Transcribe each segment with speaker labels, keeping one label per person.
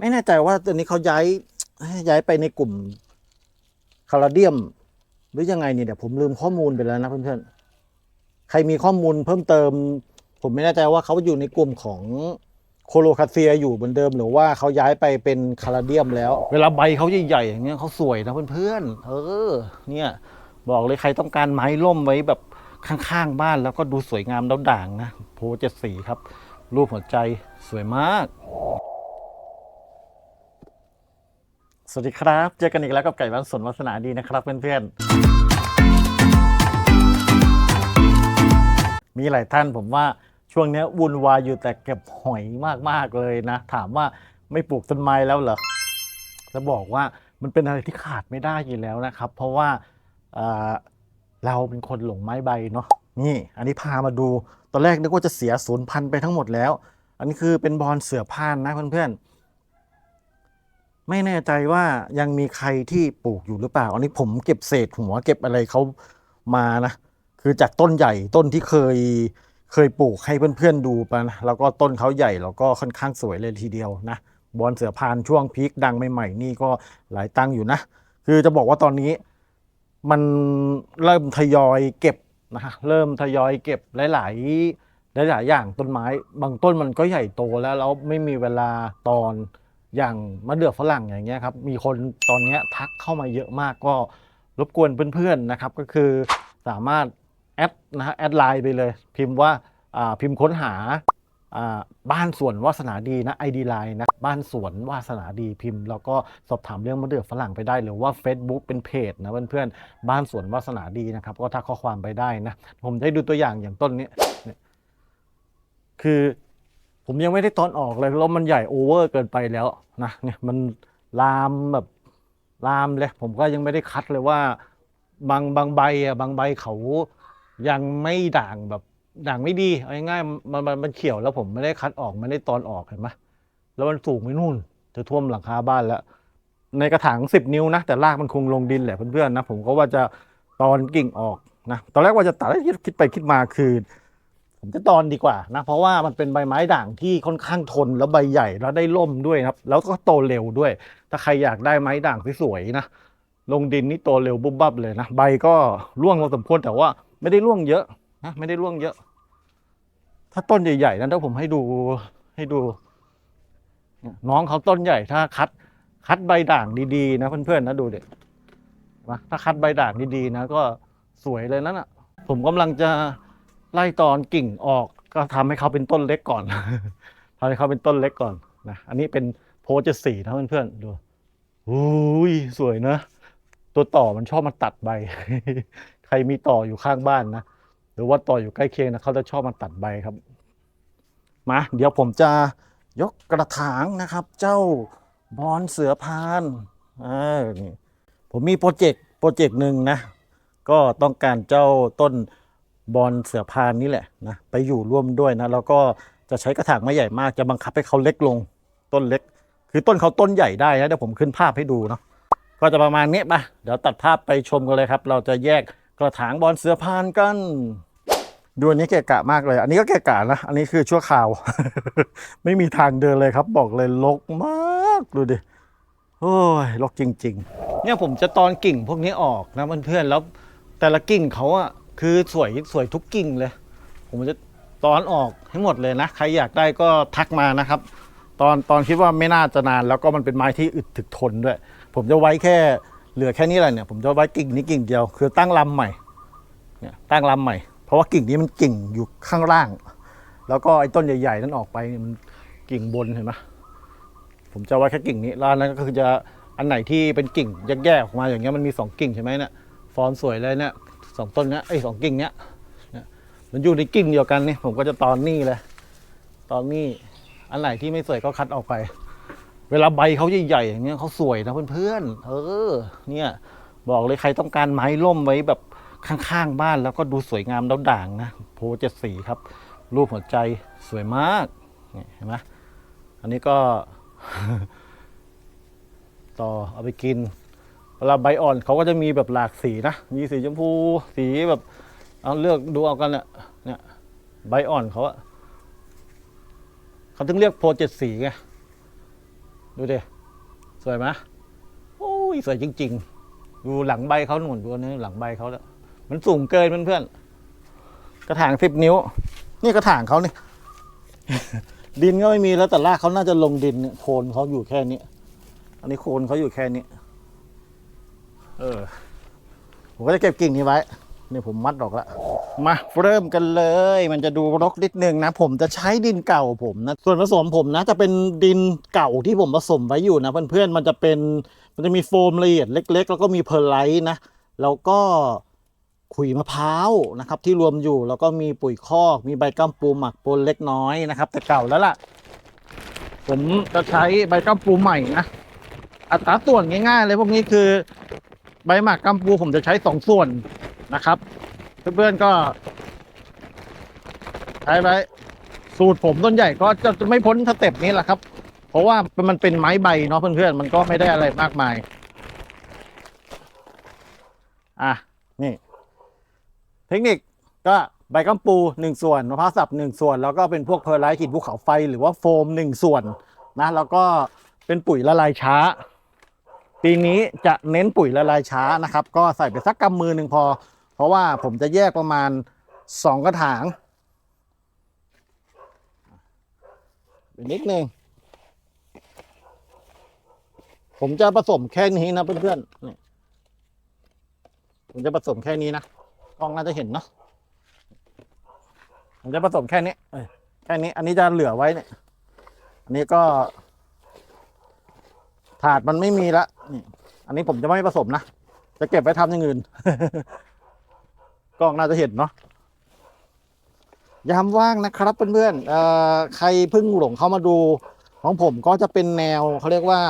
Speaker 1: ไม่แน่ใจว่าตอนนี้เขาย้ายย้ายไปในกลุ่มคาราเดียม หรือยังไงเนี่ยเดี๋ยวผมลืมข้อมูลไปแล้วนะเพื่อนๆ ใครมีข้อมูลเพิ่มเติม ผมไม่แน่ใจว่าเขาอยู่ในกลุ่มของโคโลคาเซียอยู่เหมือนเดิม หรือว่าเขาย้ายไปเป็นคาราเดียมแล้ว เวลาใบเขาใหญ่ๆอย่างเงี้ยเขาสวยนะเพื่อนๆเออ เนี่ย บอกเลยใครต้องการไม้ร่มไว้แบบข้างๆบ้านแล้วก็ดูสวยงามแล้วด่างนะ โพเจ็ดสีครับ รูปหัวใจสวยมาก สวัสดีครับ เจอกันอีกแล้วกับไก่บ้านสวนวัสนาดีนะครับเพื่อนๆ มีหลายท่านผมว่าช่วงนี้วุ่นวายอยู่แต่เก็บหอยมากๆเลยนะ ถามว่าไม่ปลูกต้นไม้แล้วเหรอจะบอกว่ามันเป็นอะไรที่ขาดไม่ได้อยู่แล้วนะครับ เพราะว่าเเราเป็นคนหลงไม้ใบเนาะนี่ อันนี้พามาดูตอนแรกนึกว่าจะเสียศูนย์พันไปทั้งหมดแล้ว อันนี้คือเป็นบอลเสือพานนะเพื่อนๆ ไม่แน่ใจว่ายังมีใครที่ปลูกอยู่หรือเปล่า อันนี้ผมเก็บเศษหัวเก็บอะไรเขามานะ คือจากต้นใหญ่ต้นที่เคยเคยปลูกให้เพื่อนๆดูไปนะแล้วก็ต้นเขาใหญ่แล้วก็ค่อนข้างสวยเลยทีเดียวนะบอลเสือพานช่วงพีคดังใหม่ๆนี่ก็หลายตังอยู่นะ คือจะบอกว่าตอนนี้มันเริ่มทยอยเก็บนะฮะเริ่มทยอยเก็บหลายๆหลายๆอย่างต้นไม้ บางต้นมันก็ใหญ่โตแล้วแล้วไม่มีเวลาตอน อย่างมะเดื่อฝรั่งอย่างเงี้ยครับมีคนตอนนี้ทักเข้ามาเยอะมากก็รบกวนเพื่อนๆนะครับก็คือสามารถแอดนะฮะแอดไลน์ไปเลย พิมพ์ว่าอ่าพิมพ์ค้นหาอ่าบ้านสวนวาสนาดีนะ ID Line นะบ้านสวนวาสนาดีพิมพ์ แล้วก็สอบถามเรื่องมะเดื่อฝรั่งไปได้ หรือว่า Facebook เป็นเพจนะเพื่อนๆบ้านสวนวาสนาดีนะครับก็ทักข้อความไปได้นะผมจะให้ดูตัวอย่างอย่างต้นนี้เนี่ยคือ ผมยังไม่ได้ตอนออกเลยแล้วมันใหญ่โอเวอร์เกินไปแล้วนะเนี่ยมันลามแบบลามเลยผมก็ยังไม่ได้คัดเลยว่า บางบางใบอะบางใบเขายังไม่ด่างแบบด่างไม่ดีเอาง่ายๆมันมันมันเขียวแล้วผมไม่ได้คัดออกไม่ได้ตอนออกเห็นไหมแล้วมันสูงไม่นู่นจะท่วมหลังคาบ้านแล้ว ในกระถางสิบนิ้วนะ แต่รากมันคงลงดินแหละเพื่อนๆนะผมก็ว่าจะตอนกิ่งออกนะตอนแรกว่าจะตัดแล้วคิดคิดไปคิดมาคือ ผมจะตอนดีกว่านะ เพราะว่ามันเป็นใบไม้ด่างที่ค่อนข้างทนแล้วใบใหญ่แล้วได้ร่มด้วยนะครับ แล้วก็โตเร็วด้วย ถ้าใครอยากได้ไม้ด่างสวยๆนะลงดินนี่โตเร็วบุบบับเลยนะ ใบก็ร่วงพอสมควรแต่ว่าไม่ได้ร่วงเยอะนะไม่ได้ร่วงเยอะ ถ้าต้นใหญ่ๆนั้นถ้าผมให้ดูให้ดู น้องเขาต้นใหญ่ ถ้าคัด คัดใบด่างดีๆ นะเพื่อนๆนะดูเด็กถ้าคัดใบด่างดีๆนะก็สวยเลยนั่นอะ ผมกำลังจะ ไล่ตอนกิ่งออกก็ทำให้เขาเป็นต้นเล็กก่อนทำให้เขาเป็นต้นเล็กก่อนนะอันนี้เป็นโพสต์จะสีนะเพื่อนๆดูอุ้ยสวยนะ ตัวต่อมันชอบมาตัดใบ ใครมีต่ออยู่ข้างบ้านนะหรือว่าต่ออยู่ใกล้เคียงนะเขาจะชอบมาตัดใบครับมาเดี๋ยวผมจะยกกระถางนะครับ เจ้าบอนเสือพานเออนี่ผมมีโปรเจกต์โปรเจกต์หนึ่งนะ ก็ต้องการเจ้าต้น บอนเสือพานนี่แหละนะไปอยู่ร่วมด้วยนะแล้วก็จะใช้กระถางไม่ใหญ่มากจะบังคับให้เขาเล็กลงต้นเล็ก คือต้นเขาต้นใหญ่ได้นะเดี๋ยวผมขึ้นภาพให้ดูเนาะก็จะประมาณนี้ปะเดี๋ยวตัดภาพไปชมกันเลยครับ เราจะแยกกระถางบอลเสือพานกันดูอันนี้เกะกะมากเลย อันนี้ก็เกะกะนะ อันนี้คือชั่วคราว ไม่มีทางเดินเลยครับ บอกเลยลกมากดูดิ โอ้ยลกจริง ๆ เนี่ยผมจะตอนกิ่งพวกนี้ออกนะเพื่อนๆแล้วแต่ละกิ่งเขาอะ คือสวยสวยทุกกิ่งเลย ผมจะตอนออกให้หมดเลยนะ ใครอยากได้ก็ทักมานะครับ ตอนตอนคิดว่าไม่น่าจะนาน แล้วก็มันเป็นไม้ที่อึดถึกทนด้วย ผมจะไว้แค่เหลือแค่นี้แหละเนี่ย ผมจะไว้กิ่งนี้กิ่งเดียว คือตั้งลำใหม่ เนี่ยตั้งลำใหม่ เพราะว่ากิ่งนี้มันกิ่งอยู่ข้างล่าง แล้วก็ไอ้ต้นใหญ่ ๆ นั้นออกไปเนี่ยมันกิ่งบนเห็นไหมผมจะไว้แค่กิ่งนี้ แล้วนนั้นก็คือจะอันไหนที่เป็นกิ่งแยกๆออกมาอย่างเงี้ยมันมีสองกิ่งใช่ไหมเนี่ย ฟอร์มสวยเลยเนี่ย สองต้นเนี้ยไอ้สองกิ่งเนี้ยมันอยู่ในกิ่งเดียวกันนี่ผมก็จะตอนนี่เลย ตอนนี้อันไหนที่ไม่สวยก็คัดออกไป เวลาใบเขาใหญ่ๆอย่างเงี้ยเขาสวยนะเพื่อนๆเออ เนี่ย บอกเลยใครต้องการไม้ร่มไว้แบบข้างๆบ้านแล้วก็ดูสวยงามแล้วด่างนะโพเจ็ดสีครับ รูปหัวใจสวยมากเห็นไหมอันนี้ก็ ต่อเอาไปกิน เวลาใบอ่อนเขาก็จะมีแบบหลากสีนะ มีสีชมพู สีแบบเอาเลือกดูเอากันเนี่ยเนี่ยใบอ่อนเขาอะเขาถึงเรียกโพเจ็ดสีไง ดูดิ สวยไหมโอ้ยสวยจริง ๆ ดูหลังใบเขาหนุนตัวนี้หลังใบเขาแล้ว มันสูงเกินเพื่อนๆ กระถางสิบนิ้ว นี่กระถางเขาเนี่ยดินก็ไม่มีแล้วแต่รากเขาน่าจะลงดินเนี่ยโคนเขาอยู่แค่นี้ อันนี้โคนเขาอยู่แค่นี้ เออ ผมก็จะเก็บกิ่งนี้ไว้ นี่ผมมัดออกแล้วมาเริ่มกันเลย มันจะดูรกนิดนึงนะ ผมจะใช้ดินเก่าผมนะ ส่วนผสมผมนะจะเป็นดินเก่าที่ผมผสมไว้อยู่นะเพื่อนๆ มันจะเป็น มันจะมีโฟมละเอียดเล็ก ๆ แล้วก็มีเพอร์ไลท์นะ แล้วก็ขุยมะพร้าวนะครับ ที่รวมอยู่ แล้วก็มีปุ๋ยคอก มีใบกัมปูหมักปนเล็กน้อยนะครับ แต่เก่าแล้วล่ะ ผมจะใช้ใบกัมปูใหม่นะ อัตราส่วนง่ายๆเลยพวกนี้คือ ใบหมักกัมปูผมจะใช้สองส่วนนะครับ เพื่อนๆก็ ใช้ไปสูตรผมต้นใหญ่ก็จะไม่พ้นสเต็ปนี้แหละครับ เพราะว่ามันเป็นไม้ใบเนาะเพื่อนๆมันก็ไม่ได้อะไรมากมาย อะนี่ เทคนิคก็ใบกัมปูหนึ่งส่วนมะพร้าวสับหนึ่งส่วน แล้วก็เป็นพวกเพอร์ไลท์หินภูเขาไฟหรือว่าโฟมหนึ่งส่วนนะ แล้วก็เป็นปุ๋ยละลายช้า ปีนี้จะเน้นปุ๋ยละลายช้านะครับ ก็ใส่ไปสักกำมือหนึ่งพอ เพราะว่าผมจะแยกประมาณสองกระถางไปนิดนึงผมจะผสมแค่นี้นะเพื่อนๆนี่ผมจะผสมแค่นี้นะกล้องน่าจะเห็นเนาะผมจะผสมแค่นี้แค่นี้ อันนี้จะเหลือไว้เนี่ย อันนี้ก็ ถาดมันไม่มีละนี่อันนี้ผมจะไม่ผสมนะ จะเก็บไว้ทำอย่างอื่น กล้องน่าจะเห็นเนาะยามว่างนะครับเพื่อนๆใครเพิ่งหลงเข้ามาดู ของผมก็จะเป็นแนวเขาเรียกว่า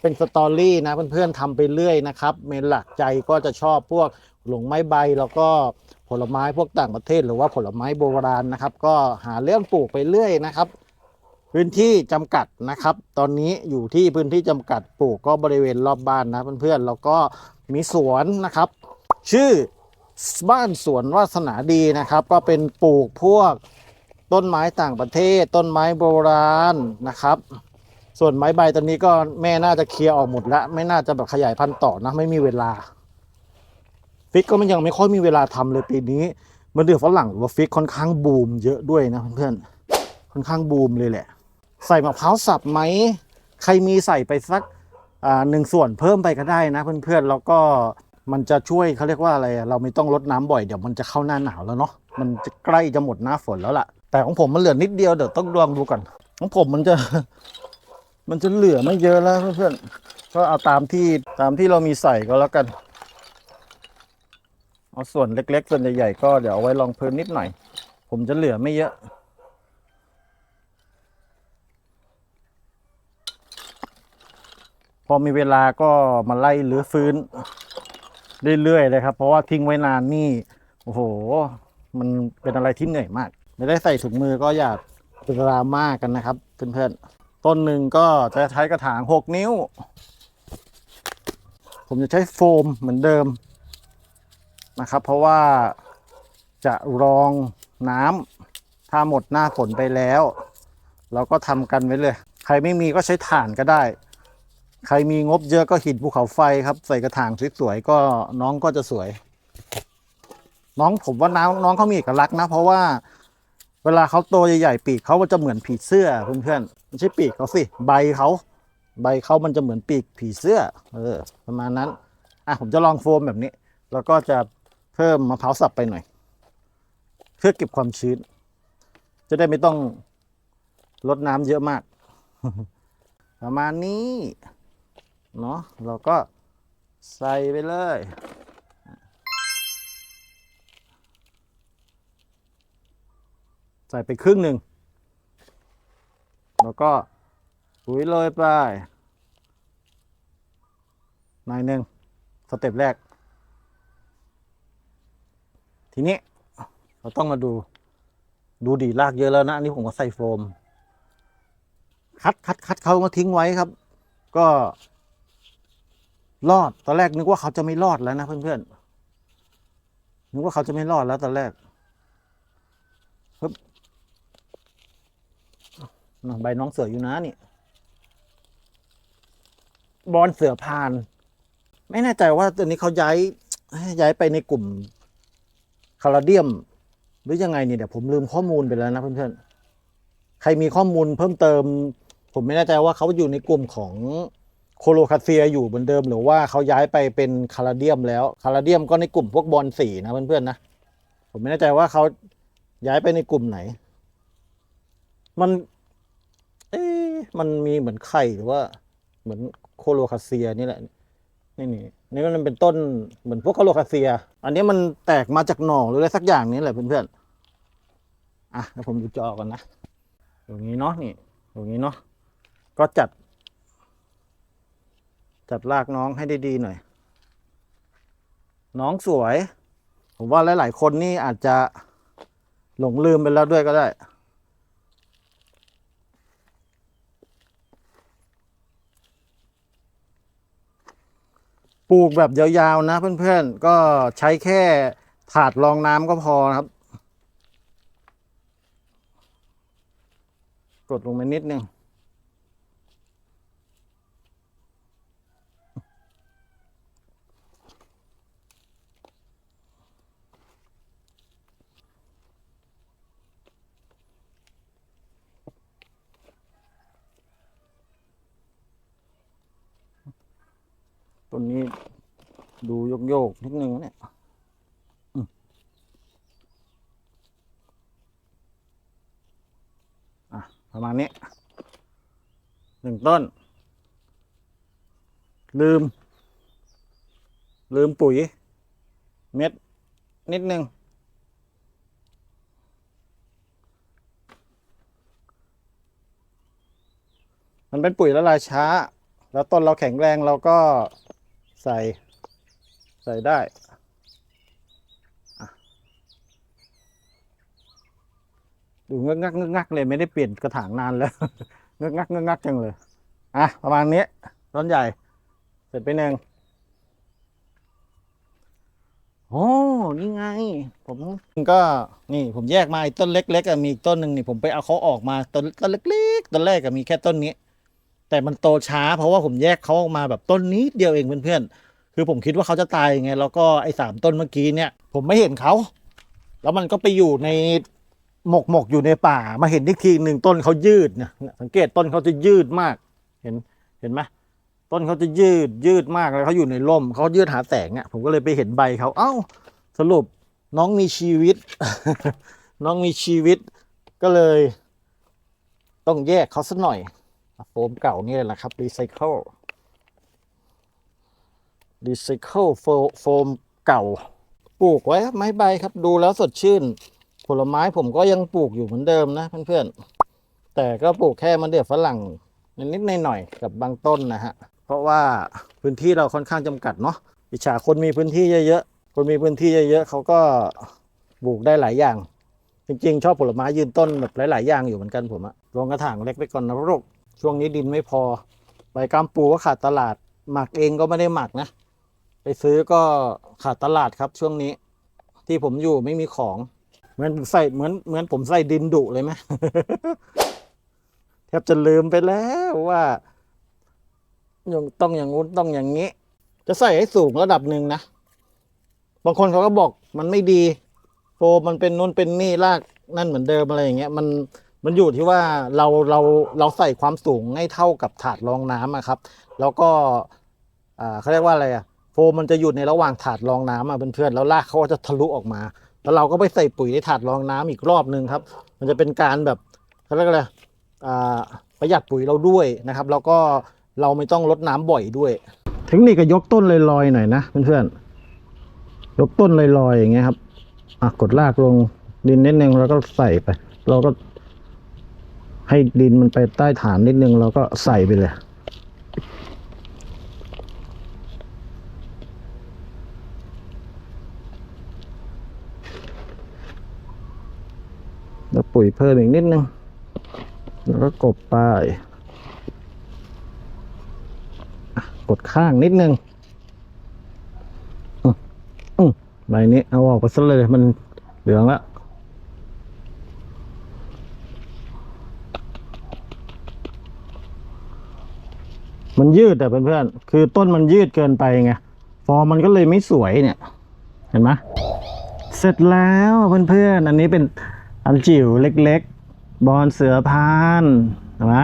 Speaker 1: เป็นสตอรี่นะเพื่อนๆทำไปเรื่อยนะครับ เมนหลักใจก็จะชอบพวกหลงไม้ใบแล้วก็ผลไม้พวกต่างประเทศ หรือว่าผลไม้โบราณนะครับ ก็หาเรื่องปลูกไปเรื่อยนะครับ พื้นที่จำกัดนะครับ ตอนนี้อยู่ที่พื้นที่จำกัดปลูกก็บริเวณรอบบ้านนะเพื่อนๆแล้วก็มีสวนนะครับ ชื่อบ้านสวนวาสนาดีนะครับ ก็เป็นปลูกพวกต้นไม้ต่างประเทศ ต้นไม้โบราณนะครับ ส่วนไม้ใบตอนนี้ก็แม่น่าจะเคลียร์ออกหมดแล้ว ไม่น่าจะแบบขยายพันธุ์ต่อนะไม่มีเวลา ฟิกก็มันยังไม่ค่อยมีเวลาทำเลยปีนี้มันเดือฝรั่งหรือว่าฟิกค่อนข้างบูมเยอะด้วยนะเพื่อนๆค่อนข้างบูมเลยแหละ ใส่มะพร้าวสับไหม ใครมีใส่ไปสักอ่าหนึ่งส่วนเพิ่มไปก็ได้นะเพื่อนๆ แล้วก็มันจะช่วยเขาเรียกว่าอะไร เราไม่ต้องลดน้ำบ่อยเดี๋ยวมันจะเข้าหน้าหนาวแล้วเนาะ มันจะใกล้จะหมดหน้าฝนแล้วล่ะ แต่ของผมมันเหลือนิดเดียวเดี๋ยวต้องลองดูก่อน ของผมมันจะ มันจะเหลือไม่เยอะแล้วเพื่อนๆ ก็เอาตามที่ตามที่เรามีใส่ก็แล้วกัน เอาส่วนเล็กๆ ส่วนใหญ่ๆก็เดี๋ยวเอาไว้ลองเพื้นนิดหน่อย ผมจะเหลือไม่เยอะ อมีเวลาก็มาไล่หรือฟื้นเรื่อยๆเลยครับ เพราะว่าทิ้งไว้นานนี่โอ้โห มันเป็นอะไรที่เหนื่อยมาก ไม่ได้ใส่ถุงมือก็อย่าดราม่ากันนะครับเพื่อนๆต้นหนึ่งก็จะใช้กระถาง 6 นิ้ว ผมจะใช้โฟมเหมือนเดิมนะครับ เพราะว่าจะรองน้ำถ้าหมดหน้าฝนไปแล้ว เราก็ทำกันไว้เลย ใครไม่มีก็ใช้ถ่านก็ได้ ใครมีงบเยอะก็หินภูเขาไฟครับ ใส่กระถางสวยๆก็น้องก็จะสวย น้องผมว่าน้องน้องเขามีเอกลักษณ์นะ เพราะว่า เวลาเขาโตใหญ่ๆปีกเขาจะเหมือนผีเสื้อเพื่อนๆไม่ใช่ปีกเขาสิใบเขาใบเขามันจะเหมือนปีกผีเสื้อ เออ ประมาณนั้น อะผมจะลองโฟมแบบนี้ แล้วก็จะเพิ่มมะพร้าวสับไปหน่อย เพื่อเก็บความชื้น จะได้ไม่ต้องลดน้ำเยอะมาก ประมาณนี้ เนาะเราก็ใส่ไปเลย ใส่ไปครึ่งหนึ่ง แล้วก็ปุ๋ยโรยไปหน่อยหนึ่งสเต็ปแรก ทีนี้เราต้องมาดูดูดีลากเยอะแล้วนะอันนี้ผมก็ใส่โฟม คัดคัดคัดเขามาทิ้งไว้ครับ ก็ รอด ตอนแรกนึกว่าเขาจะไม่รอดแล้วนะเพื่อนๆนึกว่าเขาจะไม่รอดแล้วตอนแรกปึ๊บใบน้องเสืออยู่นะนี่บอลเสือพาน ไม่แน่ใจว่าตัวนี้เขาย้ายย้ายไปในกลุ่มคาราเดียม หรือยังไงเนี่ยเดี๋ยวผมลืมข้อมูลไปแล้วนะเพื่อนๆใครมีข้อมูลเพิ่มเติม ผมไม่แน่ใจว่าเขาอยู่ในกลุ่มของ โคโลคาเซียอยู่เหมือนเดิมหรือว่าเขาย้ายไปเป็นคาราเดียมแล้วคาราเดียมก็ในกลุ่มพวกบอลสีนะเพื่อนๆนะ ผมไม่แน่ใจว่าเขาย้ายไปในกลุ่มไหน มัน เอ๊มันมีเหมือนไข่หรือว่า เหมือนโคโลคาเซียนี่แหละนี่นี่นี่มันเป็นต้นเหมือนพวกโคโลคาเซีย อันนี้มันแตกมาจากหน่อหรืออะไรสักอย่างนี้แหละเพื่อนๆอะเดี๋ยวผมดูจอก่อนนะตรงนี้เนาะนี่ตรงนี้เนาะก็จัด จัดรากน้องให้ดีๆหน่อย น้องสวย ผมว่าหลาย ๆ คนนี่อาจจะหลงลืมไปแล้วด้วยก็ได้ ปลูกแบบยาวๆนะเพื่อนๆ ก็ใช้แค่ถาดรองน้ำก็พอนะครับ กดลงไปนิดนึง ต้นนี้ดูโยกโยกๆนิดนึงนะเนี่ยประมาณนี้หนึ่งต้น ลืม ลืมปุ๋ย เม็ด นิดนึง มันเป็นปุ๋ยละลายช้า แล้วต้นเราแข็งแรงเราก็ ใส่ใส่ได้ดูเงึกงักเงึกงักเลยไม่ได้เปลี่ยนกระถางนานแล้วเงึกงักเงึกงักจังเลยอะประมาณนี้ต้นใหญ่ เสร็จไปหนึ่งโอ้นี่ไง ผมก็นี่ผมแยกมาไอ้ต้นเล็กๆมีอีกต้นหนึ่งนี่ผมไปเอาเขาออกมาต้นต้นเล็กๆต้นแรกก็มีแค่ต้นนี้ แต่มันโตช้า เพราะว่าผมแยกเขาออกมาแบบต้นนี้เดียวเองเพื่อนๆคือผมคิดว่าเขาจะตายไงแล้วก็ไอ้สามต้นเมื่อกี้เนี่ย ผมไม่เห็นเขาแล้วมันก็ไปอยู่ในหมกหมกอยู่ในป่ามาเห็นอีกทีหนึ่งต้นเขายืดเนี่ยสังเกตต้นเขาจะยืดมาก เห็นเห็นไหมต้นเขาจะยืดยืดมากแล้วเขาอยู่ในร่มเขายืดหาแสงอะผมก็เลยไปเห็นใบเขาเอ้า สรุปน้องมีชีวิต น้องมีชีวิตก็เลย ต้องแยกเขาสักหน่อย โฟมเก่านี่แหละครับรีไซเคิลรีไซเคิลโฟมเก่า ปลูกไว้ครับไม้ใบครับดูแล้วสดชื่น ผลไม้ผมก็ยังปลูกอยู่เหมือนเดิมนะเพื่อนๆ แต่ก็ปลูกแค่มะเดื่อฝรั่งนิดๆหน่อยๆกับบางต้นนะฮะ เพราะว่าพื้นที่เราค่อนข้างจำกัดเนาะอิจฉาคนมีพื้นที่เยอะๆคนมีพื้นที่เยอะๆเขาก็ปลูกได้หลายอย่าง จริงๆ ชอบผลไม้ยืนต้นแบบหลายๆอย่างอยู่เหมือนกันผมอะลงกระถางเล็กไปก่อนนะลูก ช่วงนี้ดินไม่พอ ใบกามปูก็ขาดตลาด หมักเองก็ไม่ได้หมักนะ ไปซื้อก็ขาดตลาดครับช่วงนี้ ที่ผมอยู่ไม่มีของ เหมือนใส่เหมือนเหมือนผมใส่ดินดุเลยไหมแทบจะลืมไปแล้วว่าย่างต้องอย่างงู้นต้องอย่างนี้ จะใส่ให้สูงระดับหนึ่งนะ บางคนเขาก็บอกมันไม่ดีโฟมมันเป็นนู่นเป็นนี่รากนั่นเหมือนเดิมอะไรอย่างเงี้ย มัน มันอยู่ที่ว่าเราเราเราใส่ความสูงให้เท่ากับถาดรองน้ำอะครับ แล้วก็อ่าเขาเรียกว่าอะไรอะโฟมมันจะอยู่ในระหว่างถาดรองน้ำอะเพื่อนๆแล้วรากเขาก็จะทะลุออกมา แล้วเราก็ไปใส่ปุ๋ยในถาดรองน้ำอีกรอบหนึ่งครับ มันจะเป็นการแบบเขาเรียกอะไรอ่าประหยัดปุ๋ยเราด้วยนะครับ แล้วก็เราไม่ต้องลดน้ำบ่อยด้วย เทคนิคก็ยกต้นลอยๆหน่อยนะเพื่อนๆยกต้นลอยๆอย่างเงี้ยครับอะกดรากลงดินนิดนึงแล้วก็ใส่ไป เราก็ ให้ดินมันไปใต้ฐานนิดนึงเราก็ใส่ไปเลย แล้วปุ๋ยเพิ่มอีกนิดนึง แล้วก็กบไป กดข้างนิดนึงอืมอืมใบนี้เอาออกไปซะเลยมันเหลืองแล้ว ยืดแต่เพื่อนๆคือต้นมันยืดเกินไปไงฟอร์มมันก็เลยไม่สวยเนี่ย เห็นไหมเสร็จแล้วเพื่อนๆอันนี้เป็นอันจิ๋วเล็กๆ บอลเสือพานเห็นไหม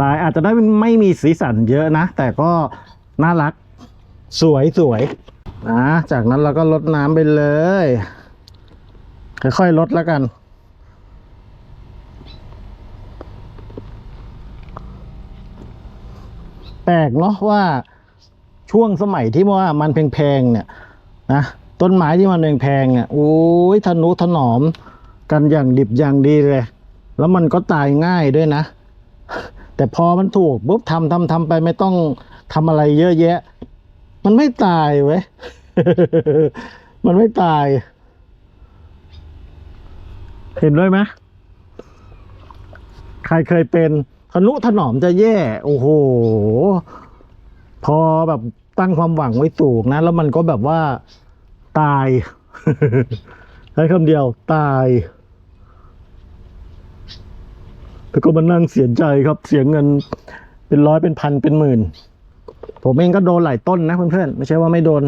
Speaker 1: ลายอาจจะได้ไม่มีสีสันเยอะนะ แต่ก็น่ารักสวยสวยนะจากนั้นเราก็ลดน้ำไปเลย ค่อยๆลดแล้วกัน ปลกเนาะว่าช่วงสมัยที่ว่ามันแพงๆเนี่ยนะต้นไม้ที่มันแพงๆเนี่ยโอ้ยทนุถนอมกันอย่างดิบอย่างดีเลย แล้วมันก็ตายง่ายด้วยนะ แต่พอมันถูกปุ๊บทำทำทำไปไม่ต้องทำอะไรเยอะแยะ มันไม่ตายเว้ยมันไม่ตาย เห็นด้วยไหมใครเคยเป็น ทนุถนอมจะแย่ โอ้โห พอแบบตั้งความหวังไว้สูงนะ แล้วมันก็แบบว่าตาย ใช้คำเดียวตายแล้วก็มานั่งเสียใจครับ เสียเงินเป็นร้อยเป็นพันเป็นหมื่น ผมเองก็โดนหลายต้นนะเพื่อนๆไม่ใช่ว่าไม่โดน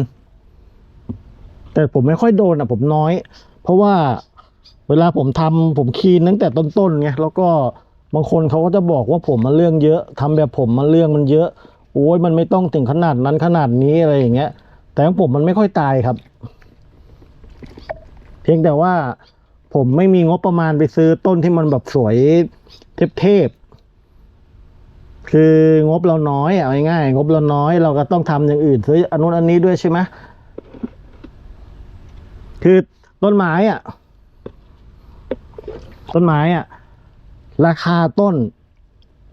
Speaker 1: แต่ผมไม่ค่อยโดนอะ ผมน้อย เพราะว่าเวลาผมทำผมคีนตั้งแต่ต้นๆไงแล้วก็ บางคนเขาก็จะบอกว่าผมมันเรื่องเยอะทำแบบผมมันเรื่องมันเยอะ โอ้ยมันไม่ต้องถึงขนาดนั้นขนาดนี้อะไรอย่างเงี้ย แต่ของผมมันไม่ค่อยตายครับ เพียงแต่ว่าผมไม่มีงบประมาณไปซื้อต้นที่มันแบบสวยเทพๆคืองบเราน้อยอะเอาง่ายๆงบเราน้อยเราก็ต้องทำอย่างอื่นซื้ออันนู้นอันนี้ด้วยใช่ไหมคือต้นไม้อะต้นไม้อะ ราคาต้น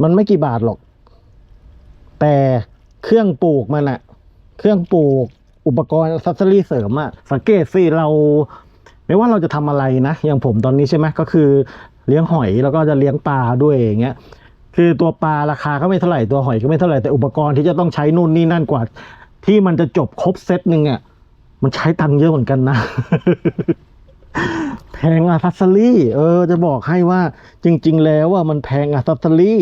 Speaker 1: มันไม่กี่บาทหรอก แต่เครื่องปลูกมันอะเครื่องปลูกอุปกรณ์ซัสซอรี่เสริมอะสังเกตสิเรา ไม่ว่าเราจะทำอะไรนะอย่างผมตอนนี้ใช่ไหมก็คือเลี้ยงหอยแล้วก็จะเลี้ยงปลาด้วยอย่างเงี้ยคือตัวปลาราคาก็ไม่เท่าไหร่ตัวหอยก็ไม่เท่าไหร่แต่อุปกรณ์ที่จะต้องใช้นู่นนี่นั่นกว่า ที่มันจะจบครบเซตหนึ่งอะมันใช้ตังค์เยอะเหมือนกันนะ แพงอะซัสซอรี่เออ จะบอกให้ว่าจริง ๆ แล้วว่ามันแพงอะซัสซอรี่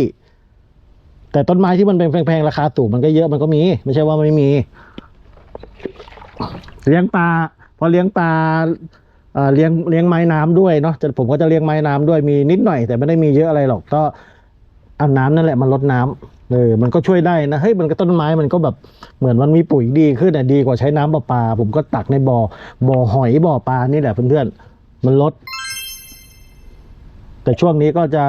Speaker 1: แต่ต้นไม้ที่มันเป็นแพงๆราคาสูงมันก็เยอะมันก็มี ไม่ใช่ว่าไม่มี เลี้ยงปลาพอเลี้ยงปลาเลี้ยงเลี้ยงไม้น้ำด้วยเนาะจะผมก็จะเลี้ยงไม้น้ำด้วยมีนิดหน่อย แต่ไม่ได้มีเยอะอะไรหรอกก็เอาน้ำนั่นแหละมันลดน้ำ เออมันก็ช่วยได้นะเฮ้ยมันก็ต้นไม้มันก็แบบเหมือนมันมีปุ๋ยดีขึ้นอะดีกว่าใช้น้ำประปา ผมก็ตักในบ่อบ่อหอยบ่อปลานี่แหละเพื่อนๆมันลด แต่ช่วงนี้ก็จะ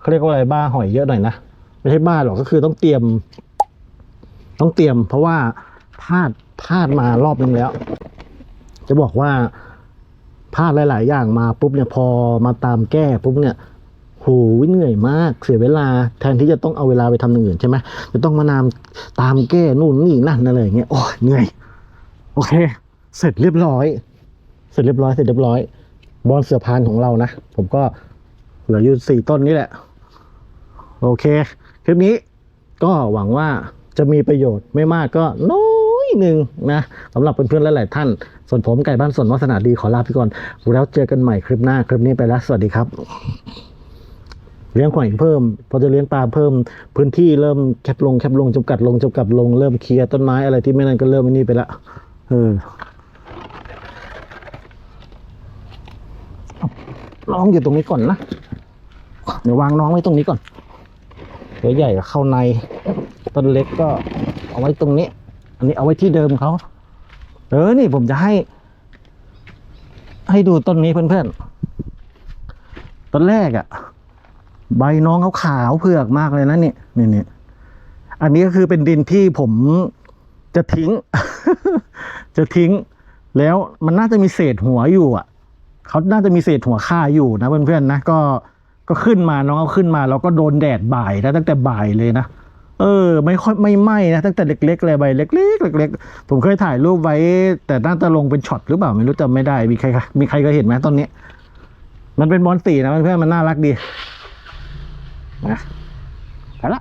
Speaker 1: เขาเรียกว่าอะไรบ้าหอยเยอะหน่อยนะไม่ใช่บ้าหรอกก็คือต้องเตรียม ต้องเตรียม เพราะว่าพลาดพลาดมารอบนึงแล้ว จะบอกว่าพลาดหลาย ๆ อย่างมาปุ๊บเนี่ยพอมาตามแก้ปุ๊บเนี่ย โหเหนื่อยมากเสียเวลาแทนที่จะต้องเอาเวลาไปทำอย่างอื่นใช่ไหมจะต้องมานามตามแก้นู่นนี่นั่นอะไรอย่างเงี้ยโอ้ยเหนื่อย โอเค เสร็จเรียบร้อย เสร็จเรียบร้อยเสร็จเรียบร้อย บอลเสือพานของเรานะ ผมก็เหลืออยู่สี่ต้นนี่แหละ โอเค คลิปนี้ก็หวังว่าจะมีประโยชน์ไม่มากก็น้อยหนึ่งนะสำหรับเพื่อนๆหลายๆท่าน ส่วนผมไก่บ้านส่วนวัฒนาดีขอลาไปก่อน แล้วเจอกันใหม่คลิปหน้า คลิปนี้ไปแล้ว สวัสดีครับ เลี้ยงหอยเพิ่ม พอจะเลี้ยงปลาเพิ่ม พื้นที่เริ่มแคบลงแคบลงจำกัดลงจำกัดลงเริ่มเคลียร์ต้นไม้อะไรที่ไม่นั่นก็เริ่มไอ้นี่ไปละเออน้องอยู่ตรงนี้ก่อนนะ เดี๋ยววางน้องไว้ตรงนี้ก่อนตัวใหญ่ก็เข้าใน ต้นเล็กก็เอาไว้ตรงนี้ อันนี้เอาไว้ที่เดิมเขาเออ นี่ผมจะให้ ให้ดูต้นนี้เพื่อนๆ ต้นแรกอะ่ะ ใบน้องเขาขาวเผือกมากเลยนะเนี่ยนี่นี่อันนี้ก็คือเป็นดินที่ผมจะทิ้ง จะทิ้ง แล้วมันน่าจะมีเศษหัวอยู่อะเขาน่าจะมีเศษหัวค่าอยู่นะเพื่อนๆนะก็ก็ขึ้นมาน้องเอาขึ้นมาแล้วก็โดนแดดบ่ายนะตั้งแต่บ่ายเลยนะเออ ไม่ค่อยไม่ไหมนะตั้งแต่เล็กๆเลยใบเล็กๆเล็กๆผมเคยถ่ายรูปไว้ แต่น่าจะลงเป็นช็อตหรือเปล่าไม่รู้จำไม่ได้มีใครมีใครก็เห็นไหมต้นนี้ มันเป็นบอลสีนะเพื่อนๆมันน่ารักดี นะไปละ